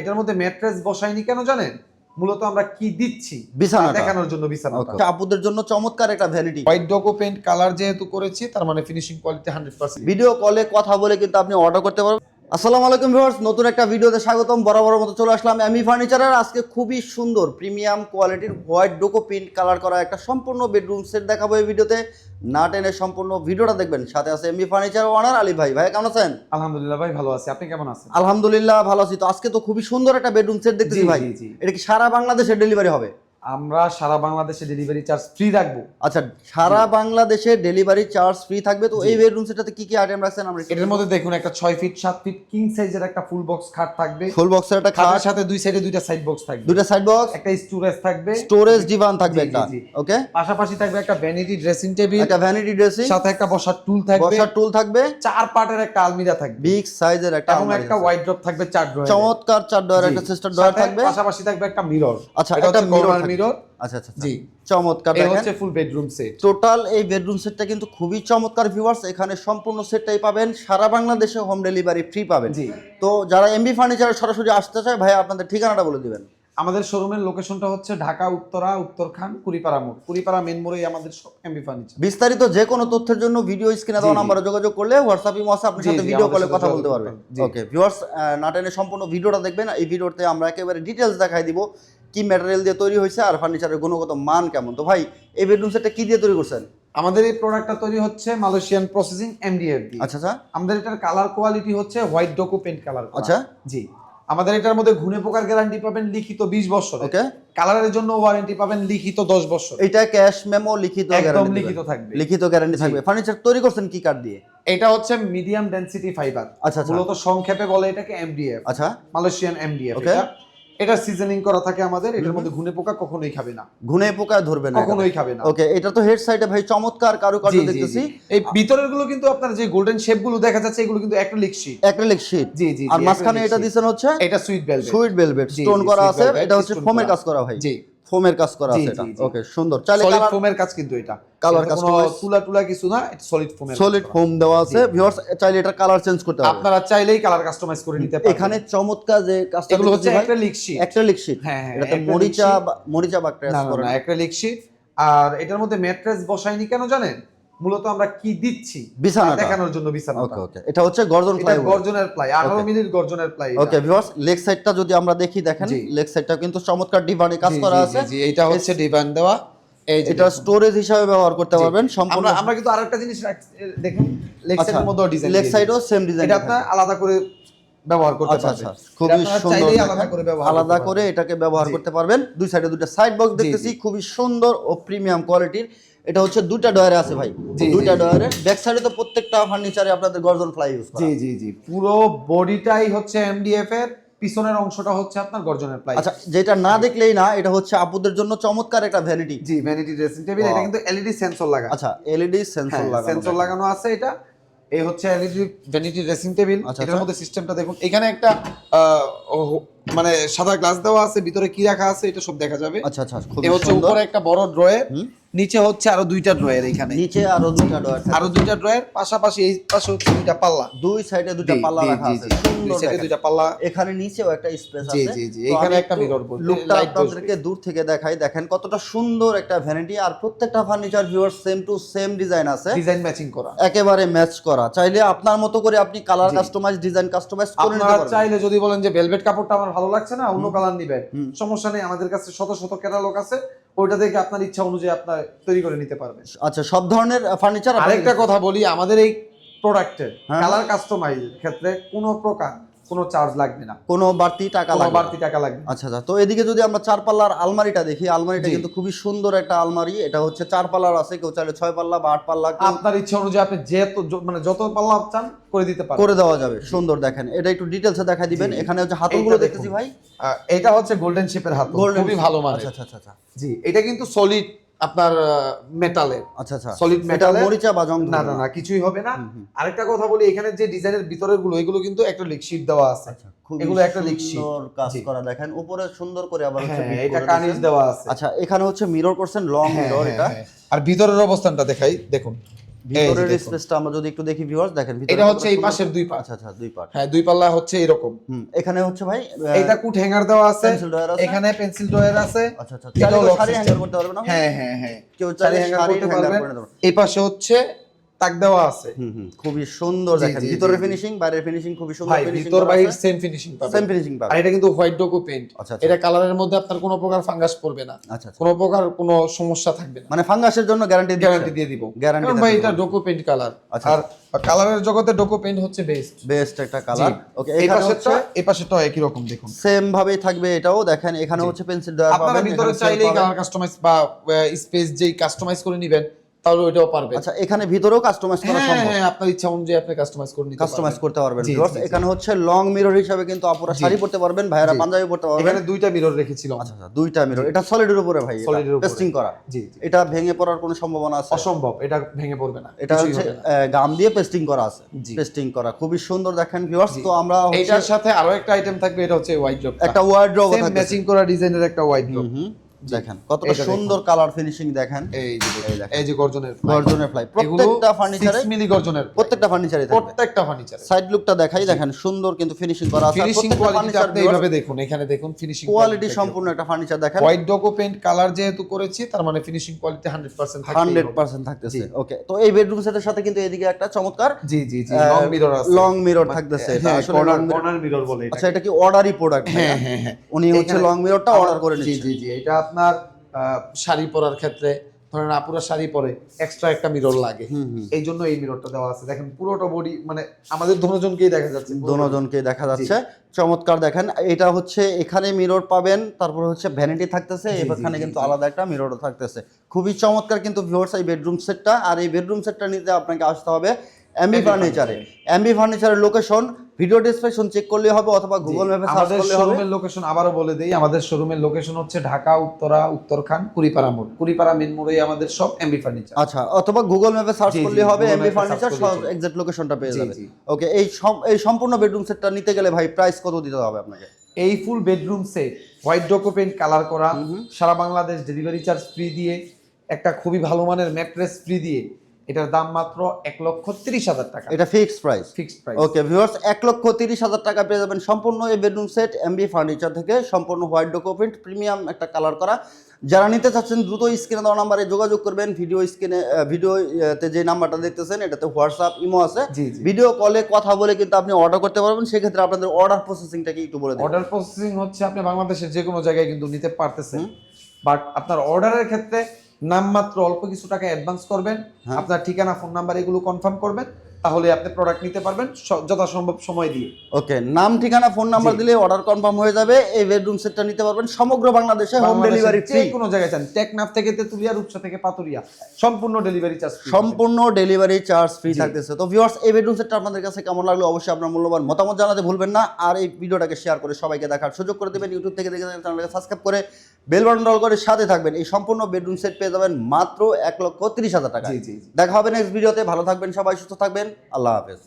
এটার মধ্যে ম্যাট্রেস বসাইনি কেন জানেন? মূলত আমরা কি দিচ্ছি? বিছানা দেখানোর জন্য বিছানা. আপুদের জন্য চমৎকার একটা vanity white duco paint colour যেহেতু করেছি তার মানে finishing quality hundred percent video কলে কথা বলে কিন্তু আপনি অর্ডার করতে পারবেন। আসসালামু আলাইকুম ভিউয়ার্স নতুন একটা ভিডিওতে স্বাগতম। বরাবর মতো চলে আসলাম এমি ফার্নিচারের। আজকে খুবই সুন্দর প্রিমিয়াম কোয়ালিটির হোয়াইট ডোকো প্রিন্ট কালার করা একটা সম্পূর্ণ বেডরুম সেট দেখাবো এই ভিডিওতে। না টেনে সম্পূর্ণ ভিডিওটা দেখবেন। সাথে আছে এমবি ফার্নিচার ওনার আলী ভাই। ভাই কেমন আছেন? আলহামদুলিল্লাহ ভাই ভালো আছি। আপনি কেমন আছেন? আলহামদুলিল্লাহ ভালো আছি। তো আজকে তো খুবই সুন্দর একটা বেডরুম সেট দেখতেছি ভাই। এটা কি সারা বাংলাদেশে ডেলিভারি হবে? আমরা সারা বাংলাদেশে ডেলিভারি চার্জ ফ্রি রাখব। আচ্ছা সারা বাংলাদেশে ডেলিভারি চার্জ ফ্রি থাকবে তো এই বেডরুম সেটটাতে কি কি আইটেম রাখছেন আমরা এটার মধ্যে দেখুন একটা ছয় ফিট সাত ফিট কিং সাইজের একটা ফুল বক্স খাট থাকবে। ফুল বক্সের একটা খাট। খাটের সাথে দুই সাইডে দুইটা সাইড বক্স থাকবে। দুটো সাইড বক্স একটা স্টোরেজ থাকবে। স্টোরেজ ডিভান থাকবে একটা। ওকে পাশাপাশি থাকবে একটা ভ্যানিটি ড্রেসিং টেবিল একটা ভ্যানিটি ড্রেসিং সাথে একটা বসার টুল থাকবে। বসার টুল থাকবে। চার পার্টের একটা আলমিরা থাকবে। বিগ সাইজের একটা এবং একটা ওয়াইড ড্রপ থাকবে চার ড্রয়ার চমৎকার চার ডয়ার একটা সিস্টার ডয়ার থাকবে। পাশাপাশি থাকবে একটা মিরর আচ্ছা, এটা একটা থাকবে। মিরর আচ্ছা আচ্ছা আচ্ছা। জি। চমৎকার এই হচ্ছে ফুল বেডরুম সেট টোটাল এই বেডরুম সেটটা কিন্তু খুবই চমৎকার ভিউয়ার্স এখানে সম্পূর্ণ সেটটাই পাবেন। সারা বাংলাদেশে হোম ডেলিভারি ফ্রি পাবেন। জি। তো যারা এমবি ফার্নিচার সরাসরি আসতে চায় ভাই আপনাদের ঠিকানাটা বলে দিবেন। আমাদের শোরুমের লোকেশনটা হচ্ছে ঢাকা উত্তরা উত্তরখান কুড়িপাড়া মোড়। কুড়িপাড়া মেন মোড়েই আমাদের সব এমবি ফার্নিচার বিস্তারিত যে কোনো তথ্যের জন্য ভিডিও স্ক্রিনে দেওয়া। নাম্বারে যোগাযোগ করলে হোয়াটসঅ্যাপ ইমো আছে আপনার সাথে ভিডিও কলে কথা বলতে পারবেন। ওকে ভিউয়ার্স নাটেনে সম্পূর্ণ ভিডিওটা দেখবেন। এই ভিডিওতে আমরা একেবারে ডিটেলস দেখাই দিব। কি ম্যাটেরিয়াল দিয়ে তৈরি হয়েছে আর ফার্নিচারের গুণগত মান কেমন? তো ভাই এই বেডরুম সেটটা কি দিয়ে তৈরি করছেন? আমাদের এই প্রোডাক্টটা তৈরি হচ্ছে মালয়েশিয়ান প্রসেসিং এমডিএফ দিয়ে। আচ্ছা আচ্ছা। আমাদের এটার কালার কোয়ালিটি হচ্ছে হোয়াইট ডোকো পেন্ট কালার আচ্ছা। জি। আমাদের এটার মধ্যে ঘুনে পোকার গ্যারান্টি পাবেন লিখিত 20 বছর। ওকে। কালারের জন্য ওয়ারেন্টি পাবেন লিখিত 10 বছর। এটা ক্যাশ মেমো লিখিত একদম লিখিত থাকবে। লিখিত গ্যারান্টি থাকবে। ফার্নিচার তৈরি করছেন কি কাঠ দিয়ে? এটা হচ্ছে মিডিয়াম ডেনসিটি ফাইবার আচ্ছা। মূলত সংক্ষেপে বলে এটাকে এমডিএফ আচ্ছা। Malaysian MDF Okay. এটা সিজনিং করা থাকে আমাদের এটার মধ্যে ঘুনে পোকা কখনোই খাবে না। ঘুনে পোকা ধরবে না কখনোই খাবে না। ওকে এটা তো হেড সাইডে ভাই চমৎকার কারুকার্য দেখতেছি। এই ভিতরেরগুলো কিন্তু আপনার যে গোল্ডেন শেপগুলো দেখা যাচ্ছে এগুলো কিন্তু অ্যাক্রিলিক শীট অ্যাক্রিলিক শীট জি জি আর মাঝখানে এটা দিছেন হচ্ছে এটা sweet velvet sweet velvet stone করা আছে এটা হচ্ছে ফোমের কাজ করা ভাই জি। ফোমের কাজ করা আছে এটা। ওকে সুন্দর। চাইলে সলিড ফোমের কাজ কিন্তু এটা। কালার কাজ কোনো তুলা টুলা কিছু না এটা সলিড ফোমের সলিড ফোম দেওয়া আছে। ভিউয়ার্স চাইলে এটা কালার চেঞ্জ করতে পারবেন। আপনারা চাইলেই কালার কাস্টমাইজ করে নিতে পারবেন। এখানে চমৎকার যে কাজটা এগুলো হচ্ছে একটা ভাই, একটা শীট অ্যাক্রিলিক শীট হ্যাঁ, হ্যাঁ, এটাতে মরিচা মরিচা বা ক্র্যাশ করে না না অ্যাক্রিলিক শীট আর এটার মধ্যে ম্যাট্রেস বসাইনি কেন জানেন? মূলত আমরা কি দিচ্ছি বিছানা দেখানোর জন্য বিছানা ওকে ওকে। এটা হচ্ছে গর্জন এটা গর্জনের প্লাই 18 মিনিট গর্জনের প্লাই ওকে ভিউয়ার্স লেগ সাইডটা যদি আমরা দেখি দেখেন। লেগ সাইডটা কিন্তু চমৎকার ডিভানে কাজ করা আছে। জি এটা হচ্ছে ডিভাইন দেওয়া। এই যে এটা স্টোরেজ হিসাবে ব্যবহার করতে পারবেন সম্পূর্ণ। আমরা কিন্তু আরেকটা জিনিস দেখুন লেগ আচ্ছা সাইডের মধ্যে ডিজাইন লেগ সাইডও সেম ডিজাইন এটা আপনার আলাদা করে ব্যবহার করতে আচ্ছা পারবেন। আচ্ছা খুবই সুন্দর আলাদা করে। এটাকে ব্যবহার করতে পারবেন। দুই সাইডে দুটো সাইড বক্স দেখতেছি খুবই সুন্দর ও প্রিমিয়াম কোয়ালিটির এটা হচ্ছে দুটা ডয়ারে আছে ভাই। দুটা। ডয়ারে ব্যাক সাইডে তো প্রত্যেকটা ফার্নিচারে আপনাদের গর্জন ফ্লাই ইউজ করা। জি জি জি। পুরো বডিটাই হচ্ছে এমডিএফ এর পিছনের অংশটা হচ্ছে আপনার গর্জনের প্লাই আচ্ছা যেটা না দেখলেই না এটা হচ্ছে আপুদের জন্য চমৎকার একটা ভ্যানিটি জি ভ্যানিটি ড্রেসিং টেবিল. এটা কিন্তু এলইডি সেন্সর লাগা আচ্ছা এলইডি সেন্সর লাগানো সেন্সর লাগানো আছে এটা। এই হচ্ছে এলইডি ভ্যানিটি ড্রেসিং টেবিল এটার আচ্ছা। মধ্যে সিস্টেমটা দেখুন। এখানে একটা মানে সাদা গ্লাস দেওয়া আছে ভিতরে কি রাখা আছে এটা সব দেখা যাবে। আচ্ছা আচ্ছা খুব হচ্ছে উপরে একটা বড় ড্রয়ার নিচে হচ্ছে আরও দুইটা ড্রয়ার এখানে। নিচে আরও দুইটা থাকে আরও দুইটা ড্রয়ার পাশাপাশি এই পাশে হচ্ছে দুইটা পাল্লা। দুই সাইডে দুইটা পাল্লা রাখা আছে। জি। দুই সাইডে দুইটা পাল্লা। এখানে নিচেও একটা স্পেস আছে। জি, জি। তো এখানে একটা একটু mirror লুকটা আপনাদেরকে দূর থেকে দেখাই। দেখেন কতটা সুন্দর একটা ভ্যানিটি আর প্রত্যেকটা furniture viewer same to same design আছে। ডিজাইন ম্যাচিং করা। একেবারে ম্যাচ করা। চাইলে আপনার মতো করে আপনি কালার কাস্টমাইজ ডিজাইন কাস্টমাইজ করে নিতে আপনারা পারবেন। চাইলে যদি বলেন যে ভেলভেট কাপড়টা আমার ভালো লাগছে না অন্য কালার নিবেন সমস্যা নেই আমাদের কাছে শত শত ক্যাটালগ আছে ওইটা থেকে আপনার ইচ্ছা অনুযায়ী আপনার তৈরি করে নিতে পারবেন আচ্ছা সব ধরনের ফার্নিচার আরেকটা কথা বলি আমাদের এই প্রোডাক্টের। কালার কাস্টমাইজের ক্ষেত্রে কোনো প্রকার কোনো চার্জ লাগবে না। কোনো বাড়তি টাকা লাগবে বাড়তি টাকা লাগবে আচ্ছা আচ্ছা। তো এদিকে যদি আমরা চার পাল্লার আলমারিটা দেখি আলমারিটা কিন্তু খুবই সুন্দর একটা আলমারি। এটা হচ্ছে চার পাল্লার আছে কেউ চাইলে ছয় পাল্লা বা আট পাল্লা আপনার ইচ্ছা অনুযায়ী আপনি যে মানে যত পাল্লা চান করে দিতে পারেন। করে দেওয়া যাবে। সুন্দর দেখেন। এটা একটু ডিটেলসে দেখা দিবেন। এখানে হচ্ছে হাতলগুলো দেখতেছি ভাই। এটা হচ্ছে গোল্ডেন শেপের হাত গোল্ডেন খুবই ভালো মানে আচ্ছা আচ্ছা আচ্ছা জি এটা কিন্তু সলিড আপনার মেটালের আচ্ছা আচ্ছা। সলিড মেটাল মরিচা বা জং না না না কিছুই হবে না। আরেকটা কথা বলি এখানে যে ডিজাইনের ভিতরেরগুলো এগুলো কিন্তু একটা লিকশিট দেওয়া আছে। আচ্ছা এগুলো একটা লিকশিট কাজ করা দেখেন উপরে সুন্দর করে আবার হচ্ছে হ্যাঁ এটা করে কানিজ দেওয়া আছে। আচ্ছা এখানে হচ্ছে মিরর করছেন লং মিরর হ্যাঁ, এটা। হ্যাঁ। আর ভিতরের অবস্থানটা দেখাই দেখুন। ভিতরের। স্পেসটা আমরা যদি একটু দেখি ভিউয়ার্স দেখেন এটা হচ্ছে এই পাশের দুই পাশ। আচ্ছা আচ্ছা দুই পার্ট হ্যাঁ দুই পাল্লা হচ্ছে এরকম। এখানে হচ্ছে ভাই এটা কুট হ্যাঙ্গার দেওয়া আছে। এখানে পেন্সিল ড্রয়ার আছে। আচ্ছা আচ্ছা এটাও চাইলে শাড়ি হ্যাঙ্গার করতে পারবে না? হ্যাঁ হ্যাঁ হ্যাঁ। কেউ চাইলে হ্যাঙ্গার করতে পারবে। এই পাশে হচ্ছে তাক দেওয়া আছে। খুবই সুন্দর দেখেন। ভিতরের। ফিনিশিং বাইরের ফিনিশিং খুবই সুন্দর ফিনিশিং ভিতর বাইরে সেম ফিনিশিং সেম পাবেন। ফিনিশিং আর এটা কিন্তু হোয়াইট ডোকো পেইন্ট আচ্ছা আচ্ছা। এটা কালারের মধ্যে আপনার কোনো প্রকার ফাঙ্গাস পড়বে না। আচ্ছা আচ্ছা। কোনো প্রকার কোনো সমস্যা থাকবে না। মানে ফাঙ্গাসের জন্য গ্যারান্টি গ্যারান্টি দিয়ে দিব। কারণ ভাই এটা। ডোকো পেইন্ট কালার আচ্ছা। আর কালারের জগতে ডোকো পেইন্ট হচ্ছে বেস্ট বেস্ট একটা কালার ওকে এই এখানে পাশেরটা হচ্ছে এই পাশেরটাও একই রকম দেখুন। সেম ভাবেই থাকবে এটাও। দেখেন এখানে হচ্ছে পেন্সিল দেওয়া আপনারা ভিতরে চাইলেই কালার কাস্টমাইজ বা স্পেস যেই কাস্টমাইজ করে নেবেন তাহলে ওইটাও পারবেন আচ্ছা এখানে ভিতরেও কাস্টমাইজ করা হ্যাঁ সম্ভব। হ্যাঁ আপনার ইচ্ছা অনুযায়ী আপনি কাস্টমাইজ করে নিতে কাস্টমাইজ করতে পারবেন জি। এখানে হচ্ছে লং মিরর হিসাবে কিন্তু আপুরা শাড়ি পরতে পারবেন ভাইয়েরা পাঞ্জাবি পরতে পারবেন। এখানে দুইটা মিরর রেখেছিলাম। আচ্ছা আচ্ছা দুইটা মিরর এটা সলিডের উপরে ভাই এর উপরে। টেস্টিং করা। জি এটা ভেঙে পড়ার কোনো সম্ভাবনা আছে? অসম্ভব এটা ভেঙে পড়বে না এটা হচ্ছে গাম দিয়ে পেস্টিং করা আছে। পেস্টিং করা খুবই সুন্দর দেখেন ভিউয়ার্স তো আমরা এইটার সাথে আরও একটা আইটেম থাকবে এটা হচ্ছে হোয়াইট ড্রপ একটা ওয়ার্ড্রোব সেম ম্যাচিং করা ডিজাইনের একটা হোয়াইট ড্রপ দেখেন কতটা সুন্দর কালার ফিনিশিং দেখেন। এই যে এই যে গর্জনের গর্জনের ফ্লাই প্রত্যেকটা ফার্নিচারে মিলি গর্জনের প্রত্যেকটা ফার্নিচারে প্রত্যেকটা ফার্নিচারে সাইড লুকটা দেখাই দেখেন সুন্দর কিন্তু ফিনিশিং করা আছে। ফিনিশিং কোয়ালিটি আপনি এইভাবে দেখুন এখানে দেখুন ফিনিশিং কোয়ালিটি সম্পূর্ণ একটা ফার্নিচার দেখেন। হোয়াইট ডোকো পেইন্ট কালার যেহেতু করেছি তার মানে ফিনিশিং কোয়ালিটি 100% থাকবে হান্ড্রেড পার্সেন্ট থাকতেছে। ওকে তো এই বেডরুম সেটের সাথে কিন্তু এদিকে একটা চমৎকার জি জি জি লং মিরর আছে। লং মিরর থাকতেছে। এটা হ্যাঁ আসলে কর্নার মিরর বলে আচ্ছা এটা কি অর্ডারই প্রোডাক্ট হ্যাঁ হ্যাঁ হ্যাঁ। উনি হচ্ছে লং মিররটা অর্ডার করে জি জি জি এটা আপনার শাড়ি পরার ক্ষেত্রে ধরেন আপুরা শাড়ি পরে এক্সট্রা একটা মিরর লাগে। এই জন্য এই মিররটা দেওয়া আছে। দেখেন পুরোটা বডি মানে আমাদের দুজনকেই দেখা যাচ্ছে। দোনোজনকে দেখা যাচ্ছে। চমৎকার দেখেন এটা হচ্ছে এখানে মিরর পাবেন তারপর হচ্ছে ভ্যানিটি থাকতেছে এখানে কিন্তু আলাদা একটা মিররও থাকতেছে। খুবই চমৎকার কিন্তু ভিউয়ার্স এই বেডরুম সেটটা আর এই বেডরুম সেটটা নিতে আপনাকে আসতে হবে। এমবি ফার্নিচারে এমবি ফার্নিচারের লোকেশন ভিডিও ডিসক্রিপশন চেক করলে হবে অথবা গুগল ম্যাপে সার্চ করলে হবে। শোরুমের লোকেশন আবারও বলে দেই আমাদের শোরুমের লোকেশন হচ্ছে ঢাকা উত্তরা উত্তরখান কুড়িপাড়া মোড়। কুড়িপাড়া মেন মোড়ে আমাদের সব এমবি ফার্নিচার আচ্ছা অথবা গুগল ম্যাপে সার্চ করলে হবে এমবি ফার্নিচার এক্সাক্ট লোকেশনটা পেয়ে যাবে। ওকে এই এই সম্পূর্ণ বেডরুম সেটটা নিতে গেলে ভাই প্রাইস কত দিতে হবে আপনাকে? এই full bedroom set white duco paint colour করা সারা বাংলাদেশ ডেলিভারি চার্জ ফ্রি দিয়ে একটা খুবই ভালো মানের ম্যাট্রেস ফ্রি দিয়ে এটার দাম মাত্র এক লক্ষ তিরিশ হাজার টাকা। এটা fixed price fixed price okay viewers এক লক্ষ তিরিশ হাজার টাকা পেয়ে যাবেন সম্পূর্ণ এই বেডরুম সেট এমবি ফার্নিচার থেকে সম্পূর্ণ হোয়াইট ডোকো প্রিন্ট প্রিমিয়াম একটা কালার করা। যারা নিতে চাচ্ছেন দ্রুত স্ক্রিনে দেওয়া নাম্বারে যোগাযোগ করবেন। ভিডিও স্ক্রিনে ভিডিওতে যে নাম্বারটা দেখতেছেন এটাতে হোয়াটসঅ্যাপ ইমো আছে। ভিডিও কলে কথা বলে কিন্তু আপনি অর্ডার করতে পারবেন। সেক্ষেত্রে আপনাদের অর্ডার প্রসেসিংটা কি একটু বলে দিন। অর্ডার প্রসেসিং হচ্ছে আপনি বাংলাদেশের যে কোনো জায়গায় কিন্তু নিতে পারতেছেন। বাট আপনার অর্ডারের ক্ষেত্রে নামমাত্র অল্প কিছু টাকা অ্যাডভান্স করবেন হ্যাঁ। আপনার ঠিকানা ফোন নাম্বার এগুলো কনফার্ম করবেন তাহলে আপনি প্রোডাক্ট নিতে পারবেন যথাসম্ভব সময় দিয়ে। ওকে নাম ঠিকানা ফোন নাম্বার দিলে অর্ডার কনফার্ম হয়ে যাবে এই বেডরুম সেটটা নিতে পারবেন সমগ্র বাংলাদেশে হোম ডেলিভারি ফ্রি কোনো জায়গায় চান টেকনাফ থেকে তেতুলিয়া রূপসা থেকে পাতুরিয়া সম্পূর্ণ ডেলিভারি চার্জ সম্পূর্ণ ডেলিভারি চার্জ ফ্রি। থাকতেছে। তো ভিউয়ার্স এই বেডরুম সেটটা আপনাদের কাছে কেমন লাগল অবশ্যই আপনার মূল্যবান মতামত জানাতে ভুলবেন না। আর এই ভিডিওটাকে শেয়ার করে সবাইকে দেখার সুযোগ করে দেবেন। ইউটিউব থেকে দেখে চ্যানেলটাকে সাবস্ক্রাইব করে বেল বাটন ডল করে সাথে থাকবেন। এই সম্পূর্ণ বেডরুম সেট পেয়ে যাবেন মাত্র এক লক্ষ তিরিশ হাজার টাকা দেখা হবে নেক্সট ভিডিওতে ভালো থাকবেন সবাই সুস্থ থাকবেন। আল্লাহ হাফেজ।